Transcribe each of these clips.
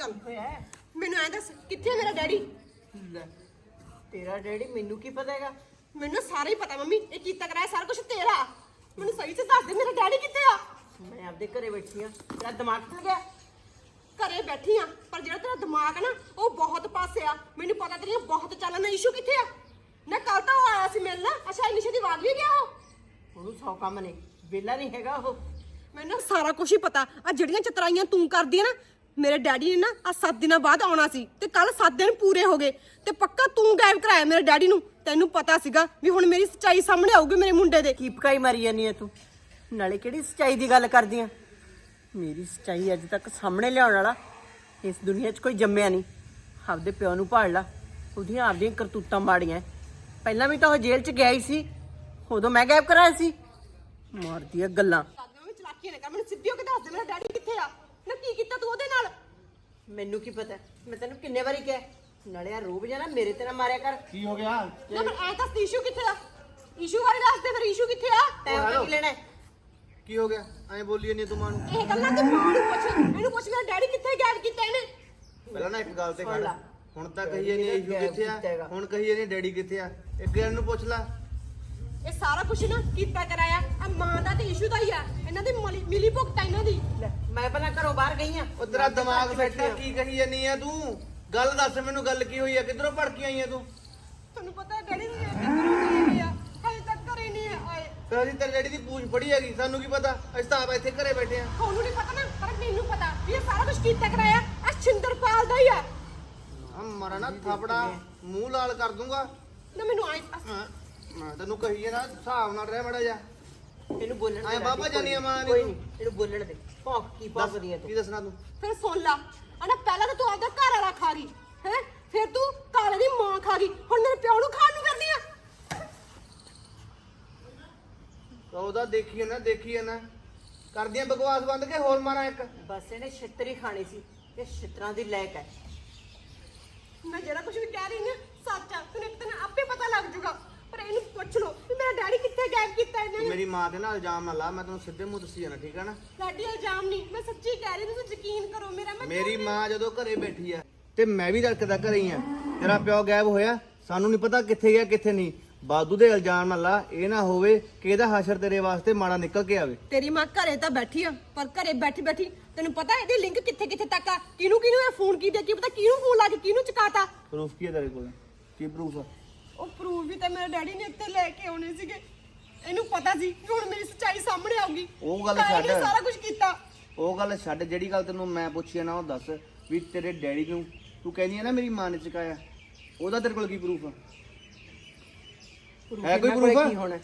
ਚੱਲ? ਮੈਨੂੰ ਐਂ ਦੱਸ ਕਿੱਥੇ ਆ ਮੇਰਾ ਡੈਡੀ? ਲੈ, ਤੇਰਾ ਡੈਡੀ ਮੈਨੂੰ ਕੀ ਪਤਾ ਹੈਗਾ? ਮੈਨੂੰ ਸਾਰਾ ਹੀ ਪਤਾ ਮੰਮੀ। ਇਹ ਕੀਤਾ ਕਰਾਇਆ ਸਾਰਾ ਕੁਝ ਤੇਰਾ। ਮੈਨੂੰ ਸਹੀ ਸੇ ਦੱਸ ਦੇ ਮੇਰਾ ਡੈਡੀ ਕਿੱਥੇ ਆ? ਮੈਂ ਆਪਦੇ ਘਰੇ ਬੈਠੀ ਆ। ਤੇਰਾ ਦਿਮਾਗ ਖੁੱਲ ਗਿਆ? ਘਰੇ ਬੈਠੀ ਆ ਪਰ ਜਿਹੜਾ ਤੇਰਾ ਦਿਮਾਗ ਨਾ ਉਹ ਬਹੁਤ ਪਾਸੇ ਆ। ਮੈਨੂੰ ਪਤਾ ਤੇਰੀਆਂ ਬਹੁਤ ਚੱਲਣ ਦਾ ਇਸ਼ੂ ਕਿੱਥੇ ਆ? ਨਾ ਕੱਲ ਤਾਂ ਉਹ ਆਇਆ ਸੀ ਮਿਲਣ। ਅੱਛਾ ਇੰਨੀ ਛੇਤੀ ਵਾਗ ਵੀ ਗਿਆ ਉਹ? ਉਹਨੂੰ ਸੌ ਕੰਮ ਨੇ। ਵਿਹਲਾ ਨਹੀਂ ਹੈਗਾ ਉਹ। ਮੈਨੂੰ ਸਾਰਾ ਕੁਝ ਹੀ ਪਤਾ। ਆ ਜਿਹੜੀਆਂ ਚਤਰਾਈਆਂ ਤੂੰ ਕਰਦੀ ਆ ਨਾ ਮੇਰੇ ਡੈਡੀ ਨੇ ਨਾ ਆ 7 ਦਿਨਾਂ ਬਾਅਦ ਆਉਣਾ ਸੀ ਤੇ ਕੱਲ 7 ਦਿਨ ਪੂਰੇ ਹੋ ਗਏ ਤੇ ਪੱਕਾ ਤੂੰ ਗਾਇਬ ਕਰਾਇਆ ਮੇਰੇ ਡੈਡੀ ਨੂੰ। ਤੈਨੂੰ ਪਤਾ ਸੀਗਾ ਵੀ ਹੁਣ ਮੇਰੀ ਸੱਚਾਈ ਸਾਹਮਣੇ ਆਊਗੀ ਮੇਰੇ ਮੁੰਡੇ ਦੇ। ਕੀ ਪਕਾਈ ਮਾਰੀ ਜਾਨੀ ਆ ਤੂੰ? ਨਾਲੇ ਕਿਹੜੀ ਸੱਚਾਈ ਦੀ ਗੱਲ ਕਰਦੀ ਆ ਮੇਰੀ ਸੱਚਾਈ ਅੱਜ ਤੱਕ ਸਾਹਮਣੇ ਲਿਆਉਣ ਵਾਲਾ ਇਸ ਦੁਨੀਆ 'ਚ ਕੋਈ ਜੰਮਿਆ ਨਹੀਂ। ਆਪਦੇ ਪਿਓ ਨੂੰ ਭਾਲ ਲਾ ਉਹਦੀਆਂ ਆਪਦੀਆਂ ਕਰਤੂਤਾਂ ਮਾੜੀਆਂ ਪਹਿਲਾਂ ਵੀ ਤਾਂ ਉਹ ਜੇਲ੍ਹ 'ਚ ਗਿਆ ਹੀ ਸੀ ਉਦੋਂ ਮੈਂ ਗਾਇਬ ਕਰਾਇਆ ਸੀ। ਮਾਰਦੀ ਆ ਗੱਲਾਂ। ਵਿੱਚ ਚਲਾਕੀਆਂ ਨਾ ਕਰ ਮੈਨੂੰ ਸਿੱਧੀ ਹੋ ਕੇ ਦੱਸ ਦੇ ਮੇਰਾ ਡੈਡੀ ਕਿੱਥੇ ਆ? ਨਾ ਕੀ ਕੀਤਾ ਤੂੰ ਉਹਦੇ ਨਾਲ? ਮੈਨੂੰ ਕੀ ਪਤਾ? ਮੈਂ ਤੈਨੂੰ ਕਿੰਨੇ ਵਾਰੀ ਕਿਹਾ? ਨਾਲੇ ਆ ਰੂਪ ਜਾਣਾ ਮੇਰੇ ਤੇ ਨਾ ਮਾਰਿਆ ਕਰ। ਕੀ ਹੋ ਗਿਆ? ਨਾ ਪਰ ਐ ਤਾਂ ਇਸ਼ੂ ਕਿੱਥੇ ਆ? ਇਸ਼ੂ ਬਾਰੇ ਦੱਸ ਦੇ ਫਿਰ ਇਸ਼ੂ ਕਿੱਥੇ ਆ? ਤੈਂ ਉਹ ਕੀ ਲੈਣਾ। ਹੈ? ਕੀ ਹੋ ਗਿਆ? ਐਂ ਬੋਲੀ ਨਹੀਂ ਤੂੰ ਮਾਂ ਨੂੰ? ਇਹ ਗੱਲਾਂ ਤੇ ਮਾਂ ਨੂੰ ਪੁੱਛ। ਇਹਨੂੰ ਪੁੱਛ ਮੇਰਾ ਡੈਡੀ ਕਿੱਥੇ ਗਾਇਬ ਕੀਤਾ ਇਹਨੇ? ਪਹਿਲਾਂ ਨਾ ਇੱਕ ਗੱਲ ਤੇ ਸੁਣ ਖੜ ਲਾ। ਹੁਣ ਤਾਂ ਕਹੀਏ ਨਹੀਂ ਇਸ਼ੂ ਕਿੱਥੇ। ਆ? ਹੁਣ ਕਹੀਏ ਨਹੀਂ ਡੈਡੀ ਕਿੱਥੇ ਆ? ਇੱਕ ਗੱਲ ਨੂੰ ਪੁੱਛ ਲੈ। ਇਹ ਸਾਰਾ ਕੁਝ ਨਾ ਕੀਤਾ ਕਰਾਇਆ। ਆ ਮਾਂ ਦਾ ਤੇ ਇਸ਼ੂ ਦਾ ਹੀ ਆ। ਇਹਨਾਂ ਦੀ ਮਿਲੀ- ਮਿਲੀ ਭੁਗਤ ਆ ਇਹਨਾਂ ਦੀ। ਲੈ, ਮੈਂ ਪਹਿਲਾਂ ਘਰੋਂ ਬਾਹਰ ਗਈ ਆ। ਉਹ ਤੇਰਾ ਦਿਮਾਗ ਬੈਠਾ ਕੀ ਕਹੀ ਜਾਨੀ ਆ ਤੂੰ? ਗੱਲ ਦੱਸ ਮੈਨੂੰ ਗੱਲ ਕੀ ਹੋਈ ਆ? ਕਿੱਧਰੋਂ ਭੜਕੀ ਆਈ ਆ ਤੂੰ? ਤੁਹਾਨੂੰ ਪਤਾ ਡੈਡੀ ਦੇ ਕਿੱਧਰੋਂ ਗਏ ਆ। ਹਜੇ ਤੱਕ ਘਰੇ ਨਹੀਂ ਆਏ। ਫਿਰ ਅਸੀਂ ਤੇਰੇ ਡੈਡੀ ਦੀ ਪੂਛ ਫੜੀ ਹੈਗੀ ਸਾਨੂੰ ਕੀ ਪਤਾ? ਅਸੀਂ ਤਾਂ ਆਪ ਇੱਥੇ ਘਰੇ ਬੈਠੇ ਆ। ਤੁਹਾਨੂੰ ਨਹੀਂ ਪਤਾ ਨਾ ਪਰ ਮੈਨੂੰ ਪਤਾ ਵੀ ਇਹ ਸਾਰਾ ਕੁਝ ਕੀਤਾ ਕਰਾਇਆ। ਆ ਛਿੰਦਰਪਾਲ ਦਾ ਹੀ ਆ। ਆ ਮਾਰਾ ਨਾ ਥਾਪੜਾ ਮੂੰਹ ਲਾਲ ਕਰ ਦੂੰਗਾ। ਨਾ ਮੈਨੂੰ ਆਈ ਹਾਂ, ਮੈਂ ਤੈਨੂੰ ਕਹੀ ਨਾ ਹਿਸਾਬ ਨਾਲ ਰਹਿ ਮੜਾ ਜਾ ਇਹਨੂੰ ਬੋਲਣ ਐਂ ਦੇ ਬਾਬਾ ਜਾਨੀ ਆ ਮਾਂ ਨੀ ਕੋਈ ਇਹਨੂੰ। ਬੋਲਣ ਦੇ। ਭੌਂਕ ਕੀ ਭੌਂਕਦੀ ਕੀ ਤੂੰ? ਦੱਸਣਾ ਤੂੰ? ਫਿਰ ਸੁਣ ਲਾ। ਅਨਾ ਪਹਿਲਾਂ ਤਾਂ ਤੂੰ ਆਪਦਾ ਘਰ ਵਾਲਾ ਖਾ ਗਈ ਹੈ? ਫਿਰ ਤੂੰ ਕਾਲੇ ਦੀ ਮਾਂ ਖਾ ਗਈ। ਹੁਣ ਮੇਰੇ ਪਿਓ ਨੂੰ ਖਾਣ ਨੂੰ ਕਰਦੀ ਆ ਉਹਦਾ ਦੇਖੀਏ ਨਾ ਦੇਖੀਏ ਨਾ ਕਰਦੀਆਂ ਬਕਵਾਸ ਬੰਦ ਕੇ ਹੋਰ ਮਾਰਾਂ ਇੱਕ। ਬਸ ਇਹਨੇ ਛਿੱਤਰੀ ਖਾਣੀ ਸੀ। ਇਹ ਛਿੱਤਰਾਂ ਦੀ ਲੈਕ ਹੈ ਮੈਂ ਜਿਹੜਾ ਕੁਝ ਵੀ ਕਹਿ ਰਹੀ ਨਾ ਸੱਚ ਆ। ਤੈਨੂੰ ਇੱਕ ਦਿਨ ਆਪੇ ਪਤਾ ਲੱਗ ਜਾਊਗਾ ਪਰ ਇਹਨੂੰ ਪੁੱਛ ਲਓ ਕਿ ਮੇਰਾ ਡੈਡੀ ਕਿੱਥੇ ਗਾਇਬ ਕੀਤਾ ਇਹਨਾਂ ਨੇ। ਮੇਰੀ ਮਾਂ ਦੇ ਨਾਲ ਇਲਜ਼ਾਮ ਨਾ ਲਾ ਮੈਂ ਤੈਨੂੰ ਸਿੱਧੇ ਮੂੰਹ ਦੱਸੀ ਜਾਣਾ ਠੀਕ ਹੈ ਨਾ? ਸਾਡੀ ਇਲਜ਼ਾਮ ਨਹੀਂ ਮੈਂ ਸੱਚੀ ਕਹਿ ਰਹੀ ਤੁਸੀਂ ਯਕੀਨ ਕਰੋ ਮੇਰਾ ਮੈਂ ਮੇਰੀ ਮਾਂ ਜਦੋਂ ਘਰੇ ਬੈਠੀ ਆ ਤੇ ਮੈਂ ਵੀ ਰੜਕਦਾ ਘਰੇ ਹੀ ਆ ਤੇਰਾ ਪਿਓ ਗਾਇਬ ਹੋਇਆ ਸਾਨੂੰ ਨਹੀਂ ਪਤਾ ਕਿੱਥੇ ਗਿਆ ਕਿੱਥੇ ਨਹੀਂ। ਬਾਦੂ ਦੇ ਇਲਜ਼ਾਮ ਨਾ ਲਾ ਇਹ ਨਾ ਹੋਵੇ ਕਿ ਇਹਦਾ ਹਸ਼ਰ ਤੇਰੇ ਵਾਸਤੇ ਮਾੜਾ ਨਿਕਲ ਕੇ ਆਵੇ। ਤੇਰੀ ਮਾਂ ਘਰੇ ਤਾਂ ਬੈਠੀ ਆ ਪਰ ਘਰੇ ਬੈਠੀ ਬੈਠੀ ਤੈਨੂੰ ਪਤਾ ਇਹਦੀ ਲਿੰਕ ਕਿੱਥੇ ਕਿੱਥੇ ਤੱਕ ਆ? ਕਿਹਨੂੰ ਕਿਹਨੂੰ ਇਹ ਫੋਨ ਕੀਤਾ ਕੀ ਪਤਾ ਕਿਹਨੂੰ ਫੋਨ ਲਾ ਕੇ ਕਿਹਨੂੰ ਚਕਾਤਾ? ਪ੍ਰੂਫ ਕੀ ਹੈ ਤੇਰੇ ਕੋਲ? ਕੀ ਪ੍ਰੂਫ ਆ? ਉਹ ਪ੍ਰੂਫ ਵੀ ਤਾਂ ਮੇਰੇ ਡੈਡੀ ਨੇ ਇੱਥੇ ਲੈ ਕੇ ਆਉਣੇ ਸੀਗੇ। ਇਹਨੂੰ ਪਤਾ ਸੀ ਕਿ ਹੁਣ ਮੇਰੀ ਸੱਚਾਈ ਸਾਹਮਣੇ ਆਊਗੀ। ਉਹ ਗੱਲ ਤਾਂ ਇਹਨੇ ਛੱਡ। ਸਾਰਾ ਕੁਝ ਕੀਤਾ। ਉਹ ਗੱਲ ਛੱਡ ਜਿਹੜੀ ਗੱਲ ਤੈਨੂੰ ਮੈਂ ਪੁੱਛੀ ਆ ਨਾ ਉਹ ਦੱਸ ਵੀ ਤੇਰੇ ਡੈਡੀ ਨੂੰ ਤੂੰ ਕਹਿੰਦੀ ਆ ਨਾ ਮੇਰੀ ਮਾਂ ਨੇ ਚਕਾਇਆ ਉਹਦਾ ਤੇਰੇ ਕੋਲ ਕੀ ਪ੍ਰੂਫ ਆ? ਹੈ ਕੋਈ ਇਹਨਾਂ ਕੋਲੇ proof? ਕੀ ਹੋਣਾ?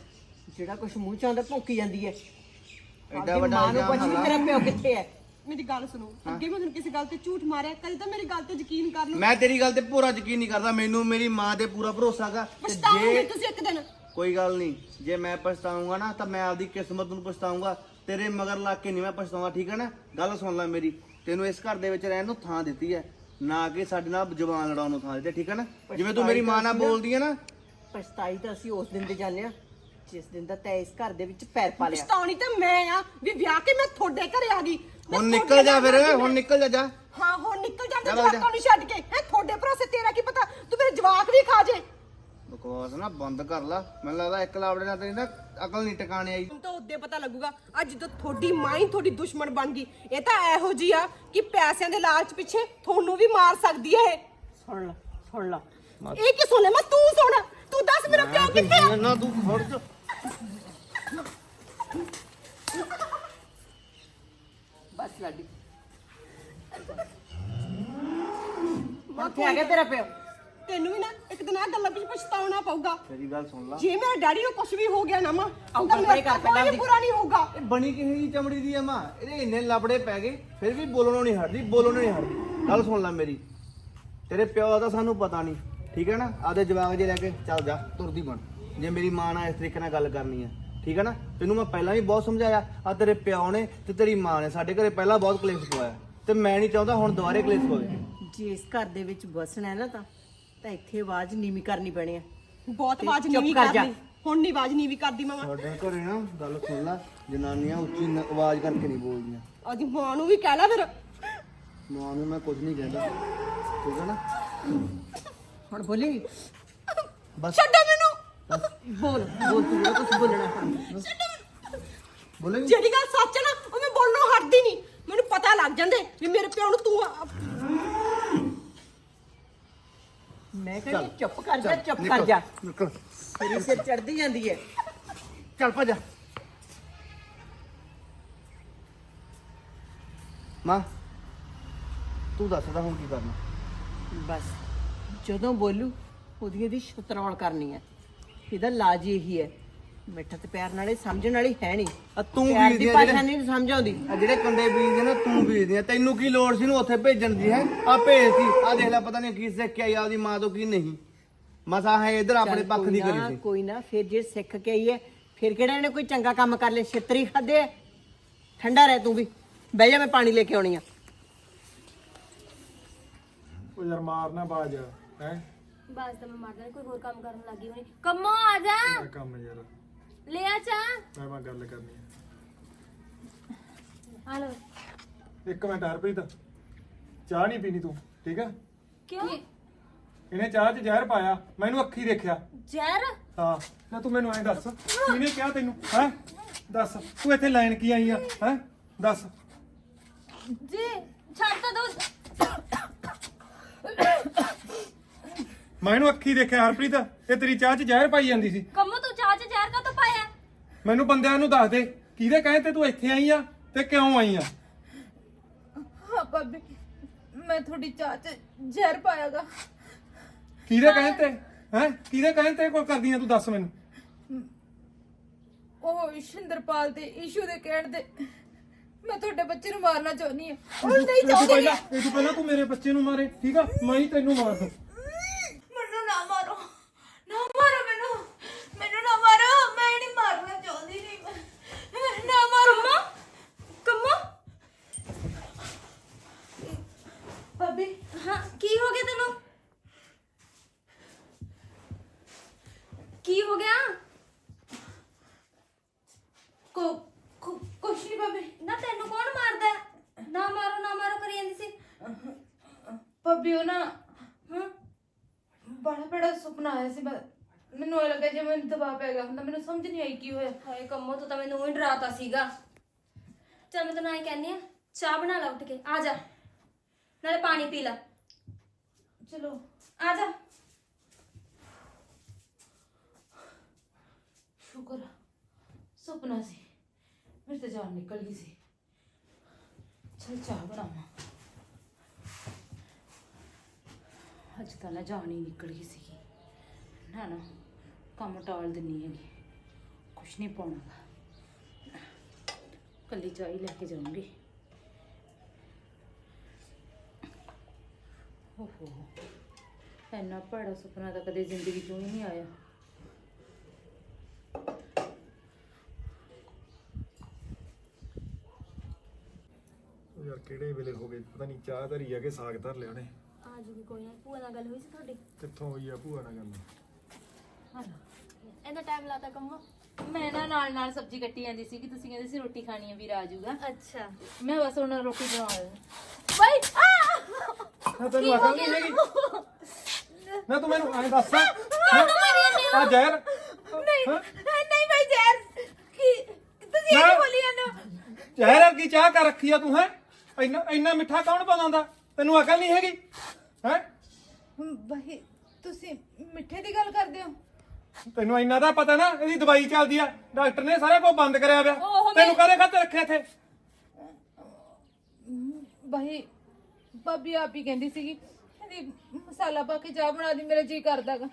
ਜਿਹੜਾ ਕੁਝ ਮੂੰਹ ਚ ਆਉਂਦਾ ਭੌਂਕੀ ਜਾਂਦੀ ਹੈ। ਐਡਾ ਆਪਦੀ ਵੱਡਾ ਮਾਂ ਨੂੰ ਇਲਜ਼ਾਮ ਪੁੱਛ ਵੀ ਨਾ ਲਾ। ਤੇਰਾ ਪਿਓ ਕਿੱਥੇ ਹੈ? ਮੇਰੀ ਗੱਲ ਸੁਣੋ। ਅੱਗੇ ਮੈਂ ਤੁਹਾਨੂੰ ਕਿਸੇ ਗੱਲ ਤੇ ਝੂਠ ਮਾਰਿਆ ਕਦੇ ਤਾਂ ਮੇਰੀ ਗੱਲ ਤੇ ਯਕੀਨ ਕਰ ਲਓ। ਮੈਂ ਤੇਰੀ ਗੱਲ ਤੇ ਪੂਰਾ ਯਕੀਨ ਨਹੀਂ ਕਰਦਾ ਮੈਨੂੰ ਮੇਰੀ ਮਾਂ ਤੇ ਪੂਰਾ ਭਰੋਸਾ ਹੈਗਾ। ਤੇ ਪਛਤਾਓਗੇ ਤੁਸੀਂ ਇੱਕ ਦਿਨ। ਕੋਈ ਗੱਲ ਨਹੀਂ ਜੇ ਮੈਂ ਪਛਤਾਉਂਗਾ ਨਾ ਤਾਂ ਮੈਂ ਆਪਦੀ ਕਿਸਮਤ ਨੂੰ ਪਛਤਾਉਂਗਾ ਤੇਰੇ ਮਗਰ ਲੱਗ ਕੇ ਨਹੀਂ ਮੈਂ ਪਛਤਾਉਂਗਾ ਠੀਕ ਹੈ ਨਾ? ਗੱਲ ਸੁਣ ਲੈ ਮੇਰੀ ਤੈਨੂੰ ਇਸ ਘਰ ਦੇ ਵਿੱਚ ਰਹਿਣ ਨੂੰ ਥਾਂ ਦਿੱਤੀ ਹੈ। ਨਾ ਕਿ ਸਾਡੇ ਨਾਲ ਜ਼ੁਬਾਨ ਲੜਾਉਣ ਨੂੰ ਥਾਂ ਦਿੱਤੀ ਹੈ, ਠੀਕ ਹੈ ਨਾ? ਜਿਵੇਂ ਤੂੰ ਮੇਰੀ ਮਾਂ ਨਾਲ ਬੋਲਦੀ ਹੈ ਨਾ। ਪਛਤਾਈ ਤਾਂ ਅਸੀਂ ਉਸ ਦਿਨ ਤੇ ਜਾਂਦੇ ਆ ਜਿਸ ਦਿਨ ਦਾ ਤੈ ਇਸ ਘਰ ਦੇ ਵਿੱਚ ਪੈਰ ਪਾ ਲਿਆ। ਪਛਤਾਉਣੀ ਤਾਂ ਮੈਂ ਆ ਵੀ ਵਿਆਹ ਕੇ ਮੈਂ ਤੁਹਾਡੇ ਘਰੇ ਆ ਗਈ। ਮੈਂ ਹੁਣ ਨਿਕਲ ਜਾ ਫਿਰ ਨਾਲ ਹੁਣ ਨਿਕਲ ਜਾ ਜਾ। ਹਾਂ ਹੁਣ ਨਿਕਲ ਜਾਂਦੇ ਜਾ ਵਗ ਜਾ। ਜਵਾਕਾਂ ਨੂੰ ਛੱਡ ਕੇ। ਹੈ ਤੁਹਾਡੇ ਭਰੋਸੇ ਤੇਰਾ ਕੀ ਪਤਾ? ਤੂੰ ਮੇਰੇ ਜਵਾਕ ਵੀ ਖਾ ਜੇ। ਬਕਵਾਸ ਨਾ ਬੰਦ ਕਰ ਲੈ। ਮੈਨੂੰ ਲੱਗਦਾ ਇੱਕ ਲਾਵੜੇ ਨਾਲ ਤੇਰੀ ਨਾ ਅਕਲ ਨਹੀਂ ਟਿਕਾਣੇ ਆਈ। ਹੁਣ ਤਾਂ ਉਦੋਂ ਪਤਾ ਲੱਗੂਗਾ ਅੱਜ ਜਦੋਂ ਤੁਹਾਡੀ ਮਾਂ ਹੀ ਤੁਹਾਡੀ ਦੁਸ਼ਮਣ ਬਣ ਗਈ। ਇਹ ਤਾਂ ਇਹੋ ਜੀ ਆ ਕਿ ਪੈਸਿਆਂ ਦੇ ਲਾਲਚ ਪਿੱਛੇ ਤੁਹਾਨੂੰ ਵੀ ਮਾਰ ਸਕਦੀ ਹੈ ਇਹ। ਸੁਣ ਲਾ ਸੁਣ ਲਾ। ਇਹ ਕੀ ਸੁਣ ਲੈ ਮੈਂ ਤੂੰ ਸੁਣ। ਤੂੰ ਦੱਸ ਮੇਰਾ ਪਿਓ ਕਿੱਥੇ ਆ? ਨਾ ਤੂੰ ਖੜ ਜਾ। ਬਸ ਲਾਡੀ ਉੱਥੇ ਆ ਗਿਆ ਤੇਰਾ ਪਿਓ। ਤੈਨੂੰ ਵੀ ਨਾ ਇੱਕ ਦਿਨ ਆ ਗੱਲਾਂ ਪਿੱਛੇ ਪਛਤਾਉਣਾ ਪਊਗਾ। ਤੇਰੀ ਗੱਲ ਸੁਣ ਲਾ। ਜੇ ਮੇਰੇ ਡੈਡੀ ਨੂੰ ਕੁਝ ਵੀ ਹੋ ਗਿਆ ਨਾ ਮਾਂ ਆਊ ਤਾਂ ਕਰ ਮੇਰਾ ਪਰੇ ਕਰ ਪਹਿਲਾਂ ਕੋਈ ਦੀ। ਬੁਰਾ ਨਹੀਂ ਹੋਊਗਾ। ਇਹ ਬਣੀ ਕਿਸੇ ਦੀ ਚਮੜੀ ਦੀ ਆ ਮਾਂ? ਇਹਦੇ ਇੰਨੇ ਲਬੜੇ ਪੈ ਗਏ ਫਿਰ ਵੀ ਬੋਲਣੋਂ ਨਹੀਂ ਹਟਦੀ ਬੋਲਣੋਂ ਨਹੀਂ ਹਟਦੀ। ਗੱਲ ਸੁਣ ਲੈ ਮੇਰੀ। ਤੇਰੇ ਪਿਓ ਦਾ ਤਾਂ ਸਾਨੂੰ ਪਤਾ ਨਹੀਂ ਠੀਕ ਹੈ ਨਾ? ਆਦੇ ਜਵਾਕ ਜੇ ਲੈ ਕੇ ਚੱਲ ਜਾ ਤੁਰਦੀ ਬਣ। ਜੇ ਮੇਰੀ ਮਾਂ ਨਾਲ ਇਸ ਤਰੀਕੇ ਨਾਲ ਗੱਲ ਕਰਨੀ ਹੈ ਠੀਕ ਹੈ ਨਾ? ਤੈਨੂੰ ਮੈਂ ਪਹਿਲਾਂ ਵੀ ਬਹੁਤ ਸਮਝਾਇਆ ਆ ਤੇਰੇ ਪਿਓ ਨੇ ਤੇ ਤੇਰੀ ਮਾਂ ਨੇ ਸਾਡੇ ਘਰੇ ਪਹਿਲਾਂ ਬਹੁਤ ਕਲੇਸ਼ ਪਵਾਇਆ। ਤੇ ਮੈਂ ਨਹੀਂ ਚਾਹੁੰਦਾ ਹੁਣ ਦੁਬਾਰੇ ਕਲੇਸ਼ ਪਵੇ ਜੇ ਇਸ ਘਰ ਦੇ ਵਿੱਚ ਬਸਣਾ ਹੈ ਨਾ ਤਾਂ ਤਾਂ ਇੱਥੇ ਆਵਾਜ਼ ਨੀਵੀਂ ਕਰਨੀ ਪੈਣੀ ਹੈ ਬਹੁਤ ਆਵਾਜ਼ ਚੁੱਪ ਨੀਵੀਂ ਕਰ ਕਰ ਜਾ। ਲਈ ਹੁਣ ਨਹੀਂ ਆਵਾਜ਼ ਨੀਵੀਂ ਕਰਦੀ ਮਾਂ। ਸਾਡੇ ਘਰੇ ਨਾ ਗੱਲ ਸੁਣ ਲੈ ਜਨਾਨੀਆਂ ਉੱਚੀ ਨ- ਆਵਾਜ਼ ਕਰਕੇ ਨਹੀਂ ਬੋਲਦੀਆਂ। ਉਹਦੀ ਮਾਂ ਨੂੰ ਵੀ ਕਹਿ ਲੈ ਫਿਰ। ਮਾਂ ਨੂੰ ਮੈਂ ਕੁਝ ਨਹੀਂ ਕਹਿੰਦਾ ਠੀਕ ਹੈ ਨਾ? ਹੁਣ ਬੋਲੀ। ਬਸ। ਛੱਡੋ ਬਸ ਬੋਲ ਬੋਲ ਤੂੰ ਜਿਹੜਾ ਕੁਝ ਬੋਲਣਾ ਹੁਣ ਬੋਲੇਗੀ। ਜਿਹੜੀ ਗੱਲ ਸੱਚ ਹੈ ਨਾ ਉਹ ਮੈਂ ਬੋਲਣੋਂ ਹਟਦੀ ਨਹੀਂ। ਮੈਨੂੰ ਪਤਾ ਲੱਗ ਜਾਂਦੇ ਵੀ ਮੇਰੇ ਪਿਓ ਨੂੰ ਤੂੰ ਆ- ਮੈਂ ਕਹਿੰਦੀ ਚੁੱਪ ਕਰ ਜਾ ਚੁੱਪ ਕਰ ਨਿਕਲ, ਜਾ। ਨਿਕਲ। ਤੇਰੀ ਸਿਰ ਚੜਦੀ ਜਾਂਦੀ ਹੈ ਚੱਲ ਭੱਜ ਮਾਂ ਤੂੰ ਦੱਸਦਾ ਹੁਣ ਕੀ ਕਰਨਾ? ਬਸ ਜਦੋਂ ਬੋਲੂ ਉਹਦੀ ਇਹਦੀ ਸ਼ੁਤਰਾਉਣ ਕਰਨੀ ਹੈ ਇਹਦਾ ਲਾਜ ਹੀ ਇਹੀ ਹੈ। ਮਿੱਠਾ ਤੇ ਪਿਆਰ ਨਾਲੇ ਸਮਝਣ ਵਾਲੀ ਹੈ ਨਹੀਂ। ਆ ਤੂੰ ਪਿਆਰ ਬੀਜਦੀ ਦੀ ਆ ਭਾਸ਼ਾ ਜਿਹੜੇ- ਨਹੀਂ ਸਮਝ ਆਉਂਦੀ ਆ ਜਿਹੜੇ ਕੰਡੇ ਬੀਜਦੇ ਨਾ ਤੂੰ ਬੀਜਦੀ ਆ। ਤੈਨੂੰ ਕੀ ਲੋੜ ਸੀ ਨੂੰ ਉੱਥੇ ਭੇਜਣ ਦੀ ਹੈ? ਆ ਭੇਜਤੀ ਆ ਦੇਖ ਲੈ ਪਤਾ ਨਹੀਂ ਕੀ ਸਿੱਖ ਕੇ ਆਈ ਆ ਉਹਦੀ ਮਾਂ ਤੋਂ ਕੀ ਨਹੀਂ। ਮਸਾ ਹੈ ਇਧਰ ਆਪਣੇ ਚੱਲ ਪੱਖ ਕੋਈ ਦੀ ਨਾ, ਕਰੀ ਸੀ। ਕੋਈ ਨਾ ਫਿਰ ਜੇ ਸਿੱਖ ਕੇ ਆਈ ਹੈ ਫਿਰ ਕਿਹੜਾ ਇਹਨੇ ਕੋਈ ਚੰਗਾ ਕੰਮ ਕਰ ਲਿਆ? ਛਿੱਤਰੀ ਖਾਦੇ ਠੰਡਾ ਰਹਿ ਤੂੰ ਵੀ। ਬਹਿ ਜਾ ਮੈਂ ਪਾਣੀ ਲੈ ਕੇ ਆਉਣੀ ਆ। ਉਹ ਯਾਰ ਮਾਰਨਾ ਬਾਜ ਹੈ? ਬਸ ਤਾਂ ਮੈਂ ਮਰਦਾ ਕੋਈ ਹੋਰ ਕੰਮ ਕਰਨ ਲੱਗੀ ਹੋਣੀ। ਕੰਮੋ ਆ ਜਾ। ਕੰਮ ਯਾਰ। ਲੈ ਆ ਚਾ ਮੈਂ ਮੈਂ ਗੱਲ ਕਰਨੀ ਹੈ। ਹਲੋ ਇੱਕ ਮਿੰਟ ਹਰਪ੍ਰੀਤ ਚਾਹ ਨਹੀਂ ਪੀਣੀ ਤੂੰ ਠੀਕ ਹੈ? ਕਿਉਂ? ਇਹਨੇ ਚਾਹ 'ਚ ਜ਼ਹਿਰ ਪਾਇਆ ਮੈਨੂੰ ਅੱਖੀ ਦੇਖਿਆ। ਜ਼ਹਿਰ? ਹਾਂ ਨਾ ਤੂੰ ਮੈਨੂੰ ਐਂ ਦੱਸ ਇਹਨੇ ਕਿਹਾ ਤੈਨੂੰ ਹੈ? ਦੱਸ ਤੂੰ ਇੱਥੇ ਲਾਈਨ ਕੀ ਆਈ ਆ ਹੈ? ਦੱਸ। ਜੀ ਛੱਡ ਤਾਂ ਦੋ ਮੈਨੂੰ ਅੱਖੀ ਦੇਖਿਆ ਹਰਪ੍ਰੀਤ ਇਹ ਤੇਰੀ ਚਾਹ 'ਚ ਜ਼ਹਿਰ ਪਾਈ ਜਾਂਦੀ ਸੀ। ਕੰਮੋ ਤੂੰ ਚਾਹ ਚ ਜ਼ਹਿਰ ਕਾ ਪਾਇਆ? ਮੈਨੂੰ ਬੰਦਿਆਂ ਨੂੰ ਦੱਸ ਦੇ ਕਿਹਦੇ ਕਹੇ ਤੇ ਤੂੰ ਇੱਥੇ ਆਈ ਆ ਤੇ ਕਿਉਂ ਆਈ ਆ? ਹਾਂ ਭਾਬੀ ਮੈਂ ਤੁਹਾਡੀ ਚਾਹ ਚ ਜ਼ਹਿਰ ਪਾਇਆਗਾ। ਕਿਹਦੇ ਕਹੇ ਤੇ? ਹੈ? ਕਿਹਦੇ ਕਹੇ ਤੇ ਕੋਈ ਕਰਦੀ ਆ ਤੂੰ ਦੱਸ ਮੈਨੂੰ? ਉਹ ਸ਼ਿੰਦਰਪਾਲ ਦੇ ਇਸ਼ੂ ਦੇ ਕਹਿਣ ਦੇ ਮੈਂ ਤੁਹਾਡੇ ਬੱਚੇ ਨੂੰ ਮਾਰਨਾ ਚਾਹੁੰਦੀ ਹਾਂ ਉਹ ਨਹੀਂ ਇਹ ਤੋਂ ਚਾਹੁੰਦੀ ਪਹਿਲਾਂ ਇਹ ਤੋਂ ਪਹਿਲਾਂ ਤੂੰ ਮੇਰੇ ਬੱਚੇ ਨੂੰ ਮਾਰੇ ਠੀਕ ਆ? ਮੈਂ ਹੀ ਤੈਨੂੰ ਮਾਰ ਦੂੰ ਮੈਨੂੰ ਨਾ ਮਾਰੋ ਨਾ ਮਾਰੋ ਮੈਨੂੰ ਮੈਨੂੰ ਨਾ ਮਾਰੋ ਮੈਂ ਨਹੀਂ ਮਾਰਨਾ ਚਾਹੁੰਦੀ ਨਹੀਂ ਮੈਂ ਨਾ ਮਾਰੋ ਕੰਮੋ ਭਾਬੀ ਹਾਂ ਕੀ ਹੋ ਗਿਆ ਤੈਨੂੰ ਕੀ ਹੋ ਗਿਆ ਕੋ ਕੋ- ਕੁਛ ਨਹੀਂ ਭਾਬੀ ਨਾ ਤੈਨੂੰ ਕੌਣ ਮਾਰਦਾ ਹੈ? ਨਾ ਮਾਰੋ ਨਾ ਮਾਰੋ ਕਰੀ ਜਾਂਦੀ ਸੀ ਭਾਬੀ ਉਹ ਨਾ ਹਾਂ ਬੜਾ ਬੜਾ ਸੁਪਨਾ ਆਇਆ ਸੀ ਬਸ ਮੈਨੂੰ ਇਹ ਲੱਗਾ ਜਿਵੇਂ ਮੈਨੂੰ ਦਬਾਅ ਪੈ ਗਿਆ ਹੁੰਦਾ ਮੈਨੂੰ ਸਮਝ ਨਹੀਂ ਆਈ ਕੀ ਹੋਇਆ। ਹਾਏ ਕੰਮੋ ਤੂੰ ਤਾਂ ਮੈਨੂੰ ਹੀ ਡਰਾਤਾ ਸੀਗਾ। ਚੱਲ ਮੈਂ ਤੈਨੂੰ ਐਂ ਕਹਿੰਦੀ ਆ ਚਾਹ ਬਣਾ ਲਾ ਉੱਠ ਕੇ। ਆ ਜਾ। ਨਾਲੇ ਪਾਣੀ ਪੀ ਲੈ। ਚਲੋ। ਆ ਜਾ। ਸ਼ੁਕਰ ਆ, ਸੁਪਨਾ ਸੀ। ਮੇਰੀ ਤਾਂ ਜਾਨ ਨਿਕਲ ਗਈ ਸੀ। ਚਲ ਚਾਹ ਬਣਾਵਾਂ। ਅੱਜ ਤਾਂ ਨਾ ਜਾਨ ਹੀ ਨਿਕਲ ਗਈ ਸੀ ਨਾ ਨਾ। ਕੰਮ ਟਾਲ ਦਿੰਨੀ ਹੈਗੀ। ਕੁਛ ਨਹੀਂ ਪਾਉਣਾ ਕੱਲੀ ਚਾਹ ਹੀ ਲੈ ਕੇ ਜਾਊਂਗੀ। ਓਹੋ। ਇੰਨਾ ਭੜਾ ਸੁਪਨਾ ਤਾਂ ਕਦੇ ਜ਼ਿੰਦਗੀ 'ਚੋਂ ਹੀ ਨਹੀਂ ਆਇਆ। ਉਹ ਯਾਰ ਕਿਹੜੇ ਵੇਲੇ ਹੋ ਗਏ? ਪਤਾ ਨਹੀਂ ਚਾਹ ਧਰੀ ਆ ਕੇ ਸਾਗ ਧਰ ਲਿਆ ਨੇ ਆ ਜੂਗੀ ਕੋਈ ਨਾ। ਭੂਆ ਨਾਲ ਗੱਲ ਹੋਈ ਸੀ ਤੁਹਾਡੀ? ਕਿੱਥੋਂ ਹੋਈ ਆ ਭੂਆ ਨਾਲ ਗੱਲ? ਇੰਨਾ ਟਾਈਮ ਲਾਤਾ ਕੰਮੋ। ਮੈਂ ਨਾ ਨਾਲ ਨਾਲ ਸਬਜ਼ੀ ਕੱਟੀ ਜਾਂਦੀ ਸੀ ਕਿ ਤੁਸੀਂ ਕਹਿੰਦੇ ਸੀ ਰੋਟੀ ਖਾਣੀ ਹੈ ਵੀਰ ਆ ਜਾਊਗਾ। ਅੱਛਾ। ਮੈਂ ਬਸ ਉਹਨਾਂ ਰੋਟੀ ਬਣਾ ਲਈ ਬਾਈ ਆ! ਨਾ ਤੈਨੂੰ ਅਕਲ ਨਹੀਂ ਹੈਗੀ। ਨਾ ਤੂੰ ਮੈਨੂੰ ਐਂ ਦੱਸ। ਆ ਜ਼ਹਿਰ। ਨਹੀਂ ਨਹੀਂ ਬਾਈ ਜ਼ਹਿਰ। ਕੀ ਤੁਸੀਂ। ਇਹ ਬੋਲੀ ਜਾਂਦੇ ਹੋ? ਜ਼ਹਿਰ ਵਰਗੀ ਚਾਹ ਕਰ ਰੱਖੀ ਆ ਤੂੰ ਹੈ? ਇੰਨਾ ਇੰਨਾ ਮਿੱਠਾ ਕੌਣ ਬਣਾਉਂਦਾ ਤੈਨੂੰ ਅਕਲ ਨਹੀਂ ਹੈਗੀ ਹੈ? ਬਾਈ ਤੁਸੀਂ ਮਿੱਠੇ ਦੀ ਗੱਲ ਕਰਦੇ ਹੋ? ਤੈਨੂੰ ਇੰਨਾ ਦਾ ਪਤਾ ਨਾ ਇਹਦੀ ਦਵਾਈ ਚੱਲਦੀ ਆ। ਡਾਕਟਰ ਨੇ ਸਾਰਾ ਕੁਝ ਬੰਦ ਕਰਿਆ ਪਿਆ। ਤੈਨੂੰ ਕਾਹਦੇ ਖਾਤੇ ਰੱਖਿਆ ਇੱਥੇ? ਬਾਈ ਭਾਬੀ ਆਪ ਹੀ ਕਹਿੰਦੀ ਸੀਗੀ ਕਹਿੰਦੀ ਮਸਾਲਾ ਪਾ ਕੇ ਚਾਹ ਬਣਾ ਦੀ ਮੇਰਾ ਜੀ ਕਰਦਾਗਾ